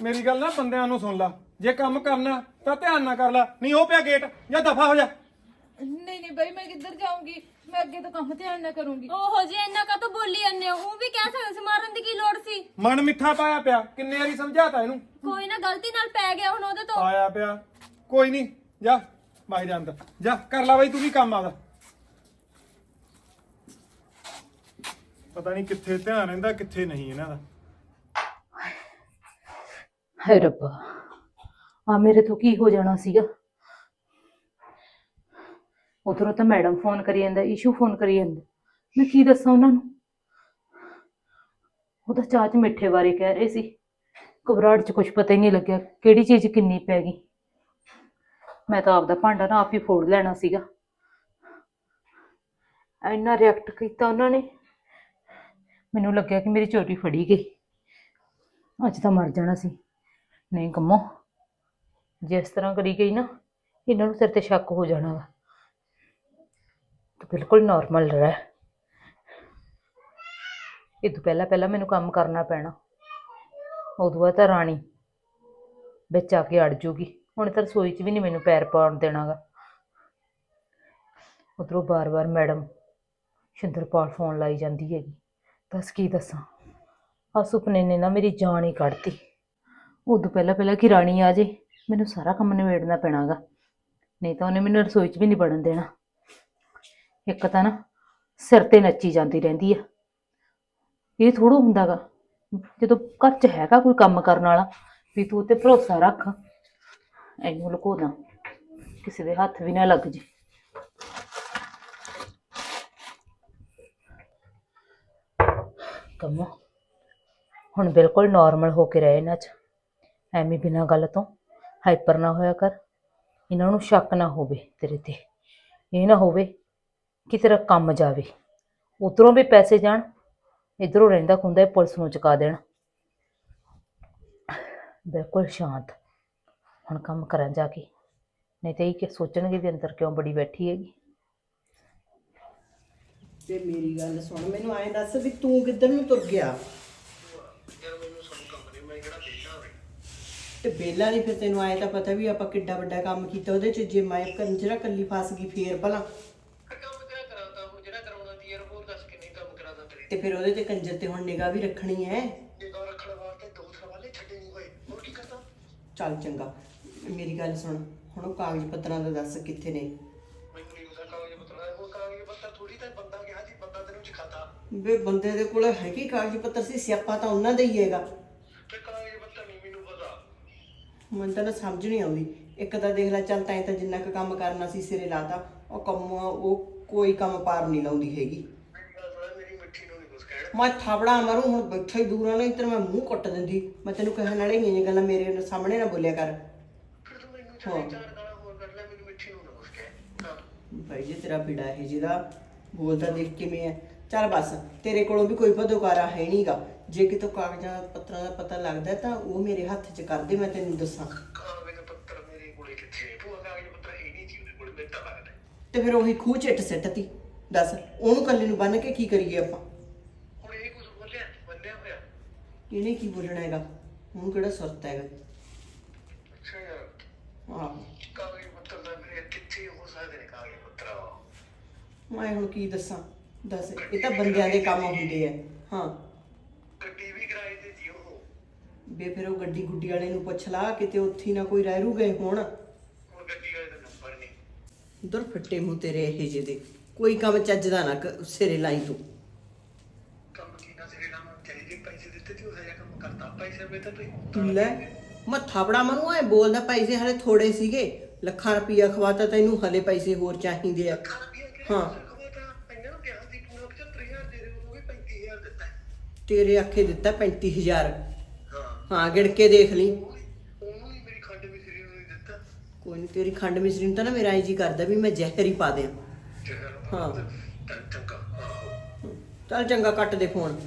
ਮੇਰੀ ਗੱਲ ਨਾ ਬੰਦਿਆਂ ਨੂੰ ਸੁਣ ਲੈ। ਜੇ ਕੰਮ ਕਰਨਾ ਤਾਂ ਧਿਆਨ ਨਾਲ ਕਰ ਲੈ। ਨਹੀਂ ਉਹ ਪਿਆ ਗੇਟ ਜਾਂ ਦਫਾ ਹੋ ਜਾ। ਨਹੀਂ ਨਹੀਂ ਬਾਈ ਮੈਂ ਕਿੱਧਰ ਜਾਊਂਗੀ? ਮੈਂ ਅੱਗੇ ਤੋਂ ਕੰਮ ਧਿਆਨ ਨਾਲ ਕਰੂੰਗੀ। ਓਹੋ ਜੀ ਇੰਨਾ ਕਾ ਬੋਲੀ ਜਾਂਦੇ ਹੋ ਉਹ ਵੀ ਕਹਿ ਸਕਦੇ ਸੀ ਮਾਰਨ ਦੀ ਕੀ ਲੋੜ ਸੀ? ਮਨ ਮਿੱਠਾ ਪਾਇਆ ਪਿਆ ਕਿੰਨੇ ਵਾਰੀ ਸਮਝਾਤਾ ਇਹਨੂੰ? ਕੋਈ ਨਾ ਗਲਤੀ ਨਾਲ ਪੈ ਗਿਆ ਹੁਣ ਉਹਦੇ ਤੋਂ। ਆਇਆ ਪਿਆ। ਕੋਈ ਨਹੀਂ ਜਾ ਬਾਈ ਦੇ ਅੰਦਰ। ਜਾ ਕਰ ਲੈ ਬਾਈ ਤੂੰ ਵੀ ਕੰਮ ਆਦਾ ਪਤਾ ਨਹੀਂ ਕਿੱਥੇ ਧਿਆਨ ਰਹਿੰਦਾ ਕਿੱਥੇ ਨਹੀਂ ਇਹਨਾਂ ਦਾ। ਹਾਏ ਰੱਬਾ ਆ ਮੇਰੇ ਤੋਂ ਕੀ ਹੋ ਜਾਣਾ ਸੀਗਾ? ਉਧਰੋਂ ਤਾਂ ਮੈਡਮ ਫੋਨ ਕਰੀ ਜਾਂਦਾ ਇਸ਼ੂ ਫੋਨ ਕਰੀ ਜਾਂਦਾ। ਮੈਂ ਕੀ ਦੱਸਾਂ ਉਹਨਾਂ ਨੂੰ? ਉਹ ਤਾਂ ਚਾਹ ਚ ਮਿੱਠੇ ਬਾਰੇ ਕਹਿ ਰਹੇ ਸੀ। ਘਬਰਾਹਟ ਚ ਕੁਝ ਪਤਾ ਹੀ ਨਹੀਂ ਲੱਗਿਆ ਕਿਹੜੀ ਚੀਜ਼ ਕਿੰਨੀ ਪੈ ਗਈ। ਮੈਂ ਤਾਂ ਆਪਦਾ ਭਾਂਡਾ ਨਾ ਆਪ ਹੀ ਫੋੜ ਲੈਣਾ ਸੀਗਾ। ਇੰਨਾ ਰਿਐਕਟ ਕੀਤਾ ਉਹਨਾਂ ਨੇ। ਮੈਨੂੰ ਲੱਗਿਆ ਕਿ ਮੇਰੀ ਚੋਰੀ ਫੜੀ ਗਈ। ਅੱਜ ਤਾਂ ਮਰ ਜਾਣਾ ਸੀ। ਨਹੀਂ ਕੰਮੋ, ਜਿਸ ਤਰ੍ਹਾਂ ਕਰੀ ਗਈ ਨਾ, ਇਹਨਾਂ ਨੂੰ ਤੇਰੇ ਤੇ ਸ਼ੱਕ ਹੋ ਜਾਣਾ ਵਾ। ਬਿਲਕੁਲ ਨਾਰਮਲ ਰਹਿ। ਇਹ ਤੋਂ ਪਹਿਲਾਂ ਪਹਿਲਾਂ ਮੈਨੂੰ ਕੰਮ ਕਰਨਾ ਪੈਣਾ। ਉਦੋਂ ਬਾਅਦ ਤਾਂ ਰਾਣੀ ਵਿੱਚ ਆ ਕੇ ਅੜ ਜੂਗੀ। ਹੁਣ ਤਾਂ ਰਸੋਈ 'ਚ ਵੀ ਨਹੀਂ ਮੈਨੂੰ ਪੈਰ ਪਾਉਣ ਦੇਣਾਗਾ। ਉਧਰੋਂ ਬਾਰ-ਬਾਰ ਮੈਡਮ ਸ਼ਿੰਦਰਪਾਲ ਫੋਨ ਲਾਈ ਜਾਂਦੀ ਹੈਗੀ। ਦੱਸ ਕੀ ਦੱਸਾਂ? ਆ ਸੁਪਨੇ ਨੇ ਨਾ ਮੇਰੀ ਜਾਨ ਹੀ ਕੱਢਤੀ। ਉਦੋਂ ਪਹਿਲਾਂ ਪਹਿਲਾਂ ਕਿ ਰਾਣੀ ਆ ਜੇ, ਮੈਨੂੰ ਸਾਰਾ ਕੰਮ ਨਿਬੇੜਨਾ ਪੈਣਾਗਾ। ਨਹੀਂ ਤਾਂ ਉਹਨੇ ਮੈਨੂੰ ਰਸੋਈ 'ਚ ਵੀ ਨਹੀਂ ਵੜਨ ਦੇਣਾ। ਇੱਕ ਤਾਂ ਨਾ ਸਿਰ ਤੇ ਨੱਚੀ ਜਾਂਦੀ ਰਹਿੰਦੀ ਆ। ਇਹ ਥੋੜ੍ਹਾ ਹੁੰਦਾਗਾ, ਜਦੋਂ ਘਰ 'ਚ ਹੈਗਾ ਕੋਈ ਕੰਮ ਕਰਨ ਵਾਲਾ, ਵੀ ਤੂੰ ਤੇ ਭਰੋਸਾ ਰੱਖ, ਇਹਨੂੰ ਲੁਕੋ ਨਾ ਕਿਸੇ ਦੇ ਹੱਥ ਵੀ ਨਾ ਲੱਗ ਜੇ। ਕੰਮੋ, ਹੁਣ ਬਿਲਕੁਲ ਨਾਰਮਲ ਹੋ ਕੇ ਰਹੇ ਇਹਨਾਂ 'ਚ, ਐਵੇਂ ਬਿਨਾਂ ਗੱਲ ਤੋਂ ਹਾਈਪਰ ਨਾ ਹੋਇਆ ਕਰ, ਇਹਨਾਂ ਨੂੰ ਸ਼ੱਕ ਨਾ ਹੋਵੇ ਤੇਰੇ ਤੇ, ਇਹ ਨਾ ਹੋਵੇ ਕਿ ਤੇਰਾ ਕੰਮ ਜਾਵੇ। ਉਧਰੋਂ ਵੀ ਪੈਸੇ ਜਾਣ, ਇਧਰੋਂ ਰਹਿੰਦਾ ਖੁੰਦਾ ਇਹ ਪੁਲਿਸ ਨੂੰ ਚੁਕਾ ਦੇਣ। ਬਿਲਕੁਲ ਸ਼ਾਂਤ। ਹੁਣ ਕੰਮ ਕਰਾਂ ਜਾ ਕੇ। ਨਹੀਂ ਤੇ ਇਹ ਕਿ ਸੋਚਣਗੇ ਵੀ ਅੰਦਰ ਕਿਉਂ ਬੜੀ ਬੈਠੀ ਹੈਗੀ। ਤੇ ਮੇਰੀ ਗੱਲ ਸੁਣ, ਮੈਨੂੰ ਐਂ ਦੱਸ ਵੀ ਤੂੰ ਕਿੱਧਰ ਨੂੰ ਤੁਰ ਗਿਆ? ਤੇ ਬੇਲਾ ਨਹੀਂ ਫਿਰ ਤੈਨੂੰ ਆਏ ਤਾਂ ਪਤਾ ਵੀ ਆਪਾਂ ਕਿੱਡਾ ਵੱਡਾ ਕੰਮ ਕੀਤਾ, ਉਹਦੇ ਚ ਜੇ ਮੈਂ ਕੰਜਰਾ ਕੱਲੀ ਫਸ ਗਈ ਫੇਰ ਭਲਾ। ਤੇ ਫਿਰ ਉਹਦੇ ਤੇ ਕੰਜਰ ਤੇ ਹੁਣ ਨਿਗਾਹ ਵੀ ਰੱਖਣੀ ਹੈ। ਚੱਲ ਚੰਗਾ। ਮੇਰੀ ਗੱਲ ਸੁਣ ਹੁਣ ਉਹ ਕਾਗਜ਼ ਪੱਤਰਾਂ ਦਾ ਦੱਸ ਕਿੱਥੇ ਨੇ? ਵੇ ਬੰਦੇ ਦੇ ਕੋਲ ਹੈਗੀ ਕਾਗਜ਼ ਪੱਤਰ ਸੀ ਸਿਆਪਾ ਤਾਂ ਉਹਨਾਂ ਦਾ ਹੀ ਹੈਗਾ। ਮੈਨੂੰ ਤਾਂ ਨਾ ਸਮਝ ਨਹੀਂ ਆਉਂਦੀ। ਇੱਕ ਤਾਂ ਦੇਖ ਲੈ ਚੱਲ ਤਾਂ ਤਾਂ ਜਿੰਨਾ ਕੁ ਕੰਮ ਕਰਨਾ ਸੀ ਸਿਰੇ ਲਾਤਾ ਉਹ ਕੰਮ ਉਹ ਕੋਈ ਕੰਮ ਪਾਰ ਨਹੀਂ ਲਾਉਂਦੀ ਹੈਗੀ। ਮੈਂ ਥਾਬੜਾ ਮਾਰੂ ਹੁਣ ਬੈਠਾ ਹੀ ਦੂਰ ਆ ਨਹੀਂ ਤੇ ਮੈਂ ਮੂੰਹ ਕੱਟ ਦਿੰਦੀ। ਮੈਂ ਤੈਨੂੰ ਕਹਿਣ ਵਾਲੇ ਹੀ ਇਹ ਗੱਲਾਂ ਮੇਰੇ ਸਾਹਮਣੇ ਨਾ ਬੋਲਿਆ ਕਰ। ਹਾਂ। ਭਾਈ ਜੀ ਤੇਰਾ ਬਿੜਾ ਹੈ ਜਿਹਦਾ ਬੋਲਦਾ ਦੇਖ ਕਿਵੇਂ ਹੈ ਚੱਲ ਬਸ ਤੇਰੇ ਕੋਲੋਂ ਵੀ ਕੋਈ ਬਦੋਕਾਰਾ ਹੈ ਨਹੀਂਗਾ। ਜੇ ਕਿਤੋਂ ਕਾਗਜ਼ਾਂ ਪੱਤਰਾਂ ਦਾ ਪਤਾ ਲੱਗਦਾ ਤਾਂ ਉਹ ਮੇਰੇ ਹੱਥ 'ਚ ਕਰ ਦੇ ਮੈਂ ਤੈਨੂੰ ਦੱਸਾਂ। ਤੇ ਫਿਰ ਉਹੀ ਖੂਹ ਚਿੱਟ ਸਿੱਟਤੀ। ਦੱਸ ਉਹਨੂੰ ਕੱਲੇ ਨੂੰ ਬੰਨ ਕੇ ਕੀ ਕਰੀਏ ਆਪਾਂ? ਇਹਨੇ ਕੀ ਬੋਲਣਾ ਹੈਗਾ? ਉਹਨੂੰ ਕਿਹੜਾ ਸੁਰਤ ਹੈਗਾ? ਆਹੋ। ਮੈਂ ਹੁਣ ਕੀ ਦੱਸਾਂ? ਦੱਸ ਇਹ ਤਾਂ ਬੰਦਿਆਂ ਦੇ ਕੰਮ ਹੁੰਦੇ ਆ। ਹਾਂ। ਬੇ ਫਿਰ ਉਹ ਗੱਡੀ ਗੁੱਡੀ ਵਾਲੇ ਨੂੰ ਪੁੱਛ ਲਾ ਕਿਤੇ ਉੱਥੇ ਹੀ ਨਾ ਕੋਈ ਰਹਿ ਰੂ ਗਏ ਹੋਣ ਉਧਰ ਫੱਟੇ ਮੂੰਹ ਤੇਰੇ ਇਹ ਜਿਹੇ ਦੇ। ਕੋਈ ਕੰਮ ਚੱਜਦਾ ਨਾ ਕ- ਸਿਰੇ ਲਾਈ ਤੂੰ। ਲੈ ਮੈਂ ਥਾਪੜਾ ਮਰੂ ਐ ਬੋਲਦਾ ਪੈਸੇ ਹਲੇ ਥੋੜੇ ਸੀਗੇ। ਲੱਖਾਂ ਰੁਪਈਆ ਖਵਾਤਾ ਤੈਨੂੰ ਹਲੇ ਪੈਸੇ ਹੋਰ ਚਾਹੀਦੇ ਆ। ਹਾਂ। ਤੇਰੇ ਆਖੇ ਦਿੱਤਾ 35000 ਹਾਂ। ਗਿਣ ਕੇ ਦੇਖ ਲਈ। ਕੋਈ ਨਹੀਂ ਤੇਰੀ ਖੰਡ ਮਿਸਰੀ ਨੂੰ ਤਾਂ ਨਾ ਮੇਰਾ ਐਂ ਜੀ ਕਰਦਾ ਵੀ ਮੈਂ ਜ਼ਹਿਰ ਹੀ ਪਾ ਦਿਆਂ। ਹਾਂ। ਚੱਲ ਚੰਗਾ ਕੱਟ ਦੇ ਫੋਨ।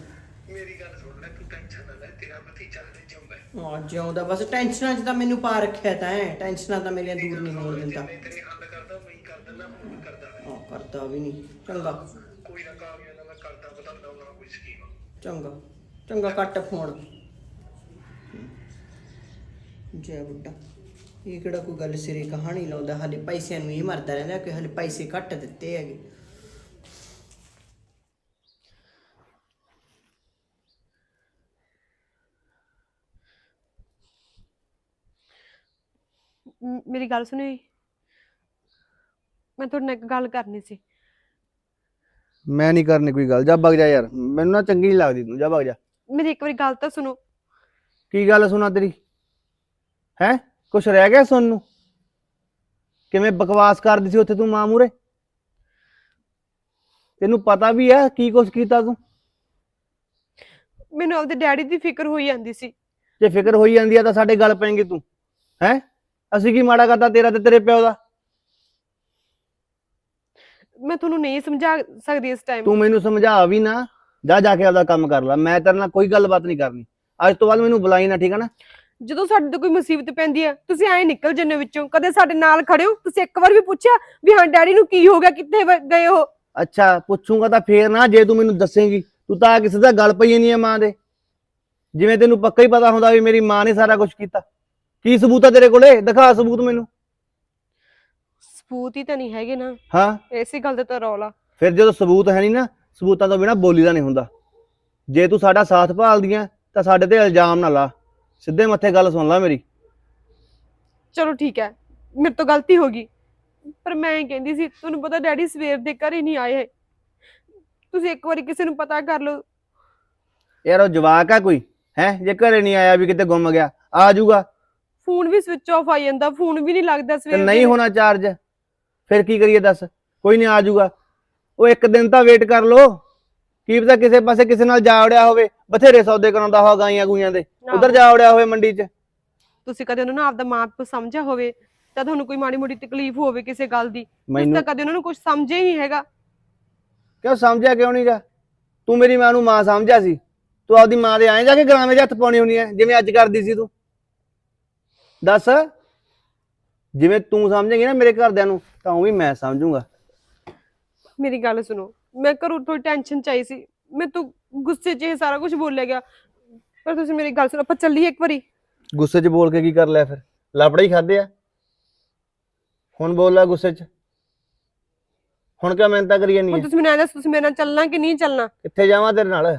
ਹਾਂ ਜਿਉਂਦਾ ਬਸ ਟੈਨਸ਼ਨਾਂ 'ਚ ਤਾਂ ਮੈਨੂੰ ਪਾ ਰੱਖਿਆ ਤਾਂ ਹੈ ਟੈਨਸ਼ਨਾਂ ਤਾਂ ਮੇਰੀਆਂ ਦੂਰ ਨਹੀਂ ਹੋਣ ਦਿੰਦਾ। ਹਾਂ ਕਰਦਾ ਵੀ ਨਹੀਂ ਚੰਗਾ। ਚੰਗਾ ਚੰਗਾ ਕੱਟ ਫੋਨ। ਜੈ ਬੁੱਢਾ ਇਹ ਕਿਹੜਾ ਕੋਈ ਗੱਲ ਸਿਰੇ ਕਹਾਣੀ ਲਾਉਂਦਾ ਹਾਲੇ ਪੈਸਿਆਂ ਨੂੰ ਇਹ ਮਰਦਾ ਰਹਿੰਦਾ ਕਿ ਹਾਲੇ ਪੈਸੇ ਘੱਟ ਦਿੱਤੇ ਹੈਗੇ। ਮ- ਮੇਰੀ ਗੱਲ ਸੁਣਿਓ ਜੀ। ਮੈਂ ਤੁਹਾਡੇ ਨਾਲ ਇੱਕ ਗੱਲ ਕਰਨੀ ਸੀ। ਮੈਂ ਨਹੀਂ ਕਰਨੀ ਕੋਈ ਗੱਲ ਜਾ ਵਗ ਜਾ ਯਾਰ। ਮੈਨੂੰ ਨਾ ਚੰਗੀ ਨਹੀਂ ਲੱਗਦੀ ਤੂੰ ਜਾ ਵਗ ਜਾ। ਮੇਰੀ ਇੱਕ ਵਾਰੀ ਗੱਲ ਤਾਂ ਸੁਣੋ। ਕੀ ਗੱਲ ਸੁਣਾ ਤੇਰੀ? ਹੈ? ਕੁਛ ਰਹਿ ਗਿਆ ਸੁਣ ਨੂੰ? ਕਿਵੇਂ ਬਕਵਾਸ ਕਰਦੀ ਸੀ ਉੱਥੇ ਤੂੰ ਮਾਂ ਮੂਰੇ ਤੈਨੂੰ ਪਤਾ ਵੀ ਆ ਕੀ ਕੁਛ ਕੀਤਾ ਤੂੰ? ਮੈਨੂੰ ਆਪਦੇ ਡੈਡੀ ਦੀ ਫਿਕਰ ਹੋਈ ਜਾਂਦੀ ਸੀ। ਜੇ ਫਿਕਰ ਹੋਈ ਜਾਂਦੀ ਆ ਤਾਂ ਸਾਡੇ ਗੱਲ ਪੈਂਗੀ ਤੂੰ। ਹੈ? ਅਸੀਂ ਕੀ ਮਾੜਾ ਕਰਤਾ ਤੇਰਾ ਤੇ ਤੇਰੇ ਪਿਓ ਦਾ? ਮੈਂ ਤੁਹਾਨੂੰ ਨਹੀਂ ਸਮਝਾ ਸਕਦੀ ਇਸ ਟਾਈਮ ਤੂੰ ਮੈਨੂੰ ਸਮਝਾ ਵੀ ਨਾ ਜਾ ਜਾ ਕੇ ਆਪਦਾ ਕੰਮ ਕਰ ਲੈ। ਮੈਂ ਤੇਰੇ ਨਾਲ ਕੋਈ ਗੱਲਬਾਤ ਨਹੀਂ ਕਰਨੀ। ਅੱਜ ਤੋਂ ਬਾਅਦ ਮੈਨੂੰ ਬੁਲਾਈ ਨਾ ਠੀਕ ਹੈ ਨਾ? ਜਦੋਂ ਸਾਡੇ ਤੇ ਕੋਈ ਮੁਸੀਬਤ ਪੈਂਦੀ ਹੈ ਤੁਸੀਂ ਐਂ ਨਿਕਲ ਜੰਨੇ ਵਿੱਚੋਂ। ਕਦੇ ਸਾਡੇ ਨਾਲ ਖੜੇ ਹੋ ਤੁਸੀਂ ਇੱਕ ਵਾਰ ਵੀ ਪੁੱਛਿਆ ਵੀ ਹਾਂ ਡੈਡੀ ਨੂੰ ਕੀ ਹੋ ਗਿਆ ਕਿੱਥੇ ਵ- ਗਏ ਹੋ ਅੱਛਾ ਪੁੱਛੂੰਗਾ ਤਾਂ ਫੇਰ ਨਾ ਜੇ ਤੂੰ ਮੈਨੂੰ ਦੱਸੇਂਗੀ। ਤੂੰ ਤਾਂ ਕਿਸੇ ਦਾ ਗੱਲ ਪਈ ਨਹੀਂ ਹੈ ਮਾਂ ਦੇ। ਜਿਵੇਂ ਤੈਨੂੰ ਪੱਕਾ ਹੀ ਪਤਾ ਹੁੰਦਾ ਵੀ ਮੇਰੀ ਮਾਂ ਨੇ ਸਾਰਾ ਕੁਝ ਕੀਤਾ। ਕੀ ਸਬੂਤ ਆ ਤੇਰੇ ਕੋਲੇ? ਦਿਖਾ ਸਬੂਤ ਮੈਨੂੰ। ਸਬੂਤ ਹੀ ਤਾਂ ਨਹੀਂ ਹੈਗੇ ਨਾ। ਹਾਂ। ਐਸੀ ਗੱਲ ਦਾ ਤਾਂ ਰੌਲਾ। ਫਿਰ ਜਦੋਂ ਸਬੂਤ ਹੈ ਨਹੀਂ ਨਾ ਸਬੂਤਾਂ ਤੋਂ ਬਿਨਾ ਬੋਲੀ ਦਾ ਨਹੀਂ ਹੁੰਦਾ। ਜੇ ਤੂੰ ਸਾਡਾ ਸਾਥ ਭਾਲਦੀਆਂ ਤਾਂ ਸਾਡੇ ਤੇ ਇਲਜ਼ਾਮ ਨਾ ਲਾ। ਸਿੱਧੇ ਮੱਥੇ ਗੱਲ ਸੁਣ ਲੈ ਮੇਰੀ। ਚਲੋ ਠੀਕ ਹੈ। ਮੇਰੇ ਤੋਂ ਗਲਤੀ ਹੋ ਗਈ। ਪਰ ਮੈਂ ਇਹ ਕਹਿੰਦੀ ਸੀ ਤੁਹਾਨੂੰ ਪਤਾ ਡੈਡੀ ਸਵੇਰ ਦੇ ਘਰੇ ਨਹੀਂ ਆਏ। ਹੈ ਤੁਸੀਂ ਇੱਕ ਵਾਰੀ ਕਿਸੇ ਨੂੰ ਪਤਾ ਕਰ ਲਓ। ਯਾਰ ਉਹ ਜਵਾਕ ਆ ਕੋਈ ਹੈ? ਜੇ ਘਰੇ ਨਹੀਂ ਆਇਆ ਵੀ ਕਿਤੇ ਗੁੰਮ ਗਿਆ ਆ ਜਾਊਗਾ। ਫੋਨ ਵੀ ਸਵਿਚ ਆਫ ਆਈ ਜਾਂਦਾ ਫੋਨ ਵੀ ਨਹੀਂ ਲੱਗਦਾ ਤੇ ਸਵੇਰ ਨਹੀਂ। ਹੋਣਾ ਚਾਰਜ ਫਿਰ ਕੀ ਕਰੀਏ ਦੱਸ? ਕੋਈ ਨਹੀਂ ਆ ਜਾਊਗਾ। ਉਹ ਇੱਕ ਦਿਨ ਤਾਂ ਵੇਟ ਕਰ ਲੋ ਕੀ ਪਤਾ ਕਿਸੇ ਪਾਸੇ ਕਿਸੇ ਨਾਲ ਜਾ ਵੜਿਆ ਹੋਵੇ। ਬਥੇਰੇ ਸੌਦੇ ਕਰਾਉਂਦਾ ਹੋਗਾ ਗਾਈਆਂ ਗੂਈਆਂ ਦੇ। ਉਧਰ ਜਾ ਵੜਿਆ ਹੋਵੇ ਮੰਡੀ 'ਚ। ਤੁਸੀਂ ਕਦੇ ਉਹਨਾਂ ਨੂੰ ਆਪਦਾ ਮਾਂ ਪਿਓ ਸਮਝਿਆ ਹੋਵੇ ਤਾਂ ਤੁਹਾਨੂੰ ਕੋਈ ਮਾੜੀ ਮੋਟੀ ਤਕਲੀਫ ਹੋਵੇ ਕਿਸੇ ਗੱਲ ਦੀ। ਤੁਸੀਂ ਮੈਨੂੰ ਤਾਂ ਕਦੇ ਉਹਨਾਂ ਨੂੰ ਕੁਝ ਸਮਝਿਆ ਹੀ ਹੈਗਾ। ਕਿਉਂ ਸਮਝਿਆ ਕਿਉਂ ਨਹੀਂਗਾ ਤੂੰ ਮੇਰੀ ਮਾਂ ਨੂੰ ਮਾਂ ਸਮਝਿਆ ਸੀ। ਤੂੰ ਆਪਦੀ ਮਾਂ ਦੇ ਐਂ ਜਾ ਕੇ ਗਰਾਵੇਂ 'ਚ ਹੱਥ ਪਾਉਣੀ ਹੁੰਦੀ ਐ ਜਿਵੇਂ ਅੱਜ ਕਰਦੀ ਸੀ ਤੂੰ। ਦੱਸ। ਜਿਵੇਂ ਤੂੰ ਸਮਝੇਂਗੀ ਨਾ ਮੇਰੇ ਘਰਦਿਆਂ ਨੂੰ ਤਾਂ ਉਹ ਵੀ ਮੈਂ ਸਮਝੂੰਗਾ। ਮੇਰੀ ਗੱਲ ਸੁਣੋ ਮੈਂ ਘਰੋਂ ਥੋੜੀ ਟੈਨਸ਼ਨ ਚਾਹੀ ਸੀ। ਮੈਂ ਤੂੰ ਗੁੱਸੇ 'ਚ ਇਹ ਸਾਰਾ ਕੁਝ ਬੋਲਿਆ ਗਿਆ। ਪਰ ਤੁਸੀਂ ਮੇਰੀ ਗੱਲ ਸੁਣੋ ਆਪਾਂ ਚੱਲੀਏ ਇੱਕ ਵਾਰੀ। ਗੁੱਸੇ 'ਚ ਬੋਲ ਕੇ ਕੀ ਕਰ ਲਿਆ ਫਿਰ? ਲਪੜਾ ਹੀ ਖਾਦੇ ਆ। ਹੁਣ ਬੋਲਾ ਗੁੱਸੇ 'ਚ। ਹੁਣ ਕਿਉਂ ਮਿਹਨਤਾਂ ਕਰੀ ਜਾਨੀ ਹੁਣ ਹੈ ਤੁਸੀਂ ਮੈਨੂੰ ਐਂ ਦੱਸੋ ਤੁਸੀਂ ਮੇਰੇ ਨਾਲ ਚੱਲਣਾ ਕਿ ਨਹੀਂ ਚੱਲਣਾ? ਕਿੱਥੇ ਜਾਵਾਂ ਤੇਰੇ ਨਾਲ?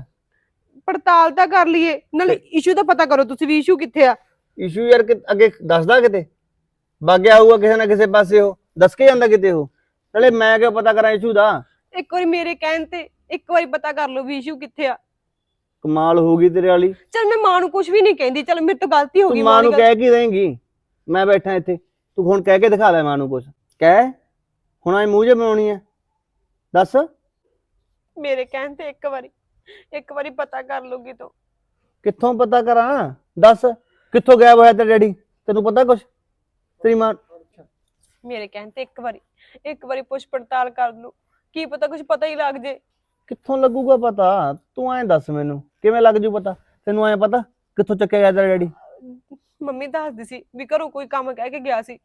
ਪੜਤਾਲ ਤਾਂ ਕਰ ਲਈਏ। ਨਾਲੇ ਇਸ਼ੂ ਦਾ ਪਤਾ ਕਰੋ ਤੁਸੀਂ ਵੀ ਇਸ਼ੂ ਕਿੱਥੇ ਆ? ਇਸ਼ੂ ਯਾਰ ਕਿ ਅੱਗੇ ਦੱਸਦਾ ਕਿਤੇ? ਬਾਗਿਆ ਹੋਊਗਾ ਕਿਸੇ ਨਾ ਕਿਸੇ ਪਾਸੇ ਉਹ ਦੱਸ ਕੇ ਜਾਂਦਾ ਕਿਤੇ ਉਹ? ਨਾਲੇ ਮੈਂ ਕਿਉਂ ਪਤਾ ਕਰਾਂ ਇਸ਼ੂ ਦਾ? ਇੱਕ ਵਾਰੀ ਮੇਰੇ ਕਹਿਣ ਤੇ ਇੱਕ ਵਾਰੀ ਪਤਾ ਕਰ ਲਓ ਵੀ ਇਸ਼ੂ ਕਿੱਥੇ ਆ। ਕਮਾਲ ਹੋ ਗਈ ਤੇਰੇ ਵਾਲੀ। ਚਲ ਮੈਂ ਮਾਂ ਨੂੰ ਕੁਝ ਵੀ ਨਹੀਂ ਕਹਿੰਦੀ ਚਲ ਮੇਰੇ ਤੋਂ ਗਲਤੀ ਹੋ ਗਈ ਤੂੰ ਮਾਂ ਨੂੰ ਕਹਿ ਕੀ ਦੇਂਗੀ? ਮੈਂ ਬੈਠਾ ਇੱਥੇ। ਤੂੰ ਹੁਣ ਕਹਿ ਕੇ ਦਿਖਾ ਲੈ ਮਾਂ ਨੂੰ ਕੁਝ ਕਹਿ? ਹੁਣ ਐ ਮੂੰਹ ਜੇ ਬਣਾਉਣੀ ਹੈ ਦੱਸ। ਮੇਰੇ ਕਹਿਣ ਤੇ ਇੱਕ ਵਾਰੀ ਇੱਕ ਵਾਰੀ ਪਤਾ ਕਰ ਲੂਗੀ ਤੂੰ। ਕਿੱਥੋਂ ਪਤਾ ਕਰਾਂ? ਦੱਸ। ਕਿੱਥੋਂ ਗਾਇਬ ਹੋਇਆ ਤੇਰਾ ਡੈਡੀ? ਤੈਨੂੰ ਪਤਾ ਕੁਛ? ਤੇਰੀ ਮਾਂ ਮੇਰੇ ਕਹਿਣ ਤੇ ਇੱਕ ਵਾਰੀ ਇੱਕ ਵਾਰੀ ਪੁੱਛ ਪੜਤਾਲ ਕਰ ਲੂ ਕੀ ਪਤਾ ਕੁਝ ਪਤਾ ਹੀ ਲੱਗ ਜੇ। ਕਿੱਥੋਂ ਲੱਗੂਗਾ ਪਤਾ? ਤੂੰ ਐਂ ਦੱਸ ਮੈਨੂੰ ਕਿਵੇਂ ਲੱਗ ਜੂ ਪਤਾ? ਤੈਨੂੰ ਐਂ ਪਤਾ ਕਿੱਥੋਂ ਚੱਕਿਆ ਗਿਆ ਤੇਰਾ ਡੈਡੀ? ਮੰਮੀ ਦੱਸਦੀ ਸੀ ਵੀ ਘਰੋਂ ਕੋਈ ਕੰਮ ਕਹਿ ਕੇ ਗਿਆ ਸੀ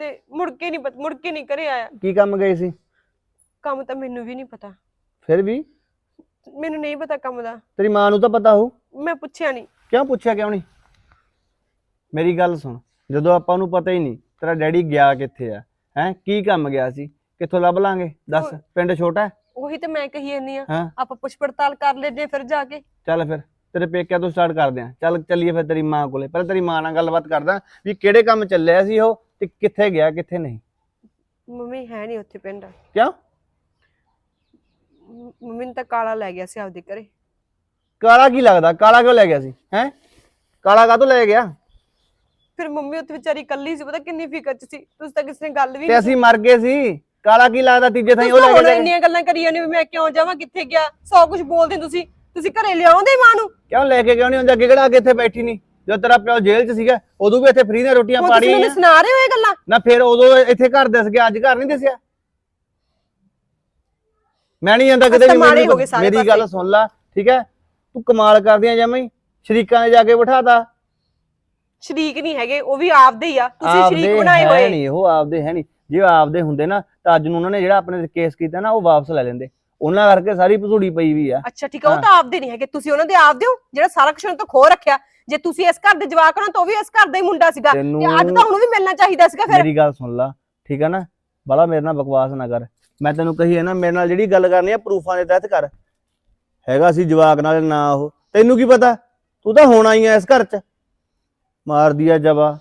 ਤੇ ਮੁੜ ਕੇ ਨਹੀਂ ਮੁੜ ਕੇ ਨਹੀਂ ਘਰੇ ਆਇਆ। ਕੀ ਕੰਮ ਗਏ ਸੀ? ਕੰਮ ਤਾਂ ਮੈਨੂੰ ਵੀ ਨਹੀਂ ਪਤਾ। ਫਿਰ ਵੀ? ਮੈਨੂੰ ਨਹੀਂ ਪਤਾ ਕੰਮ ਦਾ। ਤੇਰੀ ਮਾਂ ਨੂੰ ਤਾਂ ਪਤਾ ਹੋ ਮੈਂ ਪੁੱਛਿਆ ਨਹੀਂ। ਕਿਉਂ ਪੁੱਛਿਆ ਕਿਉਂ ਨਹੀਂ? ਮੇਰੀ ਗੱਲ ਸੁਣ ਜਦੋਂ ਆਪਾਂ ਨੂੰ ਪਤਾ ਹੀ ਨਹੀਂ ਤੇਰਾ ਡੈਡੀ ਗਿਆ ਕਿੱਥੇ ਆ ਹੈ? ਕੀ ਕੰਮ ਗਿਆ ਸੀ? ਕਿੱਥੋਂ ਲੱਭ ਲਾਂਗੇ? ਦੱਸ ਪਿੰਡ ਛੋਟਾ ਹੈ? ਉਹੀ ਤਾਂ ਮੈਂ ਕਹੀ ਜਾਂਦੀ ਆ ਹਾਂ। ਆਪਾਂ ਪੁੱਛ ਪੜਤਾਲ ਕਰ ਲੈਂਦੇ ਹਾਂ ਫਿਰ ਜਾ ਕੇ। ਚੱਲ ਫਿਰ ਤੇਰੇ ਪੇਕਿਆਂ ਤੋਂ ਸਟਾਰਟ ਕਰਦੇ ਆ ਚੱਲ ਚੱਲੀਏ ਫਿਰ ਤੇਰੀ ਮਾਂ ਕੋਲੇ। ਪਹਿਲਾਂ ਤੇਰੀ ਮਾਂ ਨਾਲ ਗੱਲਬਾਤ ਕਰਦਾ ਵੀ ਕਿਹੜੇ ਕੰਮ ਚੱਲਿਆ ਸੀ ਉਹ ਤੇ ਕਿੱਥੇ ਗਿਆ ਕਿੱਥੇ ਨਹੀਂ। ਮੰਮੀ ਹੈ ਨਹੀਂ ਉੱਥੇ ਪਿੰਡ। ਕਿਉਂ? ਮ- ਮੰਮੀ ਨੂੰ ਤਾਂ ਕਾਲਾ ਲੈ ਗਿਆ ਸੀ ਆਪਦੇ ਘਰੇ। ਕਾਲਾ ਕੀ ਲੱਗਦਾ? ਕਾਲਾ ਕਿਉਂ ਲੈ ਗਿਆ ਸੀ? ਹੈ? ਕਾਲਾ ਕਾਹਤੋਂ ਲੈ ਗਿਆ? ਫਿਰ ਮੰਮੀ ਉੱਥੇ ਵਿਚਾਰੀ ਇਕੱਲੀ ਸੀ ਪਤਾ ਕਿੰਨੀ ਫਿਕਰ ਚ ਸੀ? ਤੁਸੀਂ ਤਾਂ ਕਿਸੇ ਨੇ ਗੱਲ ਵੀ ਤੇ ਨਹੀਂ ਅਸੀਂ ਮਰ ਗਏ ਸੀ। ਕਾਲਾ ਕੀ ਲੱਗਦਾ ਤੀਜੇ ਥਾਈ ਉਹ ਲੈ ਹੁਣ ਕੇ ਕੇ- ਇੰਨੀਆਂ ਗੱਲਾਂ ਕਰੀ ਜਾਂਦੇ ਵੀ ਮੈਂ ਕਿਉਂ ਜਾਵਾਂ ਕਿੱਥੇ ਗਿਆ? ਸੌ ਕੁਝ ਬੋਲਦੇ ਤੁਸੀਂ। ਤੁਸੀਂ ਘਰੇ ਲਿਆਉਂਦੇ ਮਾਂ ਨੂੰ? ਕਿਉਂ ਲੈ ਕੇ ਕਿਉਂ ਨਹੀਂ ਹੁੰਦਾ ਅੱਗੇ ਕਿਹੜਾ ਕੇ ਇੱਥੇ ਬੈਠੀ ਨਹੀਂ ਜਦੋਂ ਤੇਰਾ ਪਿਓ ਜੇਲ੍ਹ 'ਚ ਸੀਗਾ ਉਦੋਂ ਵੀ ਇੱਥੇ ਫ੍ਰੀ ਦੀਆਂ ਰੋਟੀਆਂ ਹੁਣ ਤੁਸੀਂ ਪਾੜੀਆਂ ਮੈਨੂੰ ਸੁਣਾ ਰਹੇ ਹੋ ਇਹ ਗੱਲਾਂ? ਨਾ ਫਿਰ ਉਦੋਂ ਇੱਥੇ ਘਰ ਦਿਸ ਗਿਆ ਅੱਜ ਘਰ ਨਹੀਂ ਦਿਸਿਆ? ਮੈਂ ਨਹੀਂ ਜਾਂਦਾ ਕਿਤੇ ਅਸੀਂ ਤਾਂ ਵੀ ਮਾੜੇ ਮੈਨੂੰ- ਹੋ ਗਏ ਸਾਰੇ ਮੇਰੀ ਗੱਲ ਸੁਣ ਲੈ ਠੀਕ ਹੈ? ਤੂੰ ਕਮਾਲ ਕਰਦੀਆਂ ਜਮਾਂ ਹੀ। ਸ਼ਰੀਕਾਂ ਨੇ ਜਾ ਕੇ ਬਿਠਾਤਾ ਸ਼ਰੀਕ ਨਹੀਂ ਹੈਗੇ ਉਹ ਵੀ ਆਪਦੇ ਹੀ ਆ। ਤੁਸੀਂ ਸ਼ਰੀਕ ਬਣਾਏ ਹੋਏ। ਨਹੀਂ ਉਹ ਆਪਦੇ ਹੈ ਨਹੀਂ। ਜੇ ਆਪਦੇ ਹੁੰਦੇ ਨਾ ਤਾਂ ਅੱਜ ਨੂੰ ਉਹਨਾਂ ਨੇ ਜਿਹੜਾ ਆਪਣੇ ਤੇ ਕੇਸ ਕੀਤਾ ਨਾ ਉਹ ਵਾਪਸ ਲੈ ਲੈਂਦੇ। ਉਹਨਾਂ ਕਰਕੇ ਸਾਰੀ ਭਸੂੜੀ ਪਈ ਵੀ ਆ। ਅੱਛਾ ਠੀਕ ਆ ਉਹ ਤਾਂ ਆਪਦੇ ਨਹੀਂ ਹੈਗੇ। ਤੁਸੀਂ ਉਹਨਾਂ ਦੇ ਆਪਦੇ ਹੋ ਜਿਹੜਾ ਸਾਰਾ ਕੁਝ ਉਹਨਾਂ ਤੋਂ ਖੋ ਰੱਖਿਆ। ਜੇ ਤੁਸੀਂ ਇਸ ਘਰ ਦੇ ਜਵਾਕ ਹੋ ਨਾ ਤਾਂ ਉਹ ਵੀ ਇਸ ਘਰ ਦਾ ਹੀ ਮੁੰਡਾ ਸੀਗਾ। ਤੇ ਅੱਜ ਤਾਂ ਉਹਨੂੰ ਵੀ ਮਿਲਣਾ ਚਾਹੀਦਾ ਸੀਗਾ ਫਿਰ। ਮੇਰੀ ਗੱਲ ਸੁਣ ਲਾ ਠੀਕ ਹੈ ਨਾ? ਬੜਾ ਮੇਰੇ ਨਾਲ ਬਕਵਾਸ ਨਾ ਕਰ। ਮੈਂ ਤੈਨੂੰ ਕਹੀ ਹੈ ਨਾ ਮੇਰੇ ਨਾਲ ਜਿਹੜੀ ਗੱਲ ਕਰਨੀ ਆ ਪ੍ਰੂਫਾਂ ਦੇ ਤਹਿਤ ਕਰ। ਹੈਗਾ ਸੀ ਜਵਾਕ ਨਾਲ ਨਾ ਉਹ। ਤੈਨੂੰ ਕੀ ਪਤਾ? ਤੂੰ ਤਾਂ ਹੋਣਾ ਹੀ ਆ ਇਸ ਘਰ 'ਚ। ਮਾਰਦੀ ਆ ਜਵਾ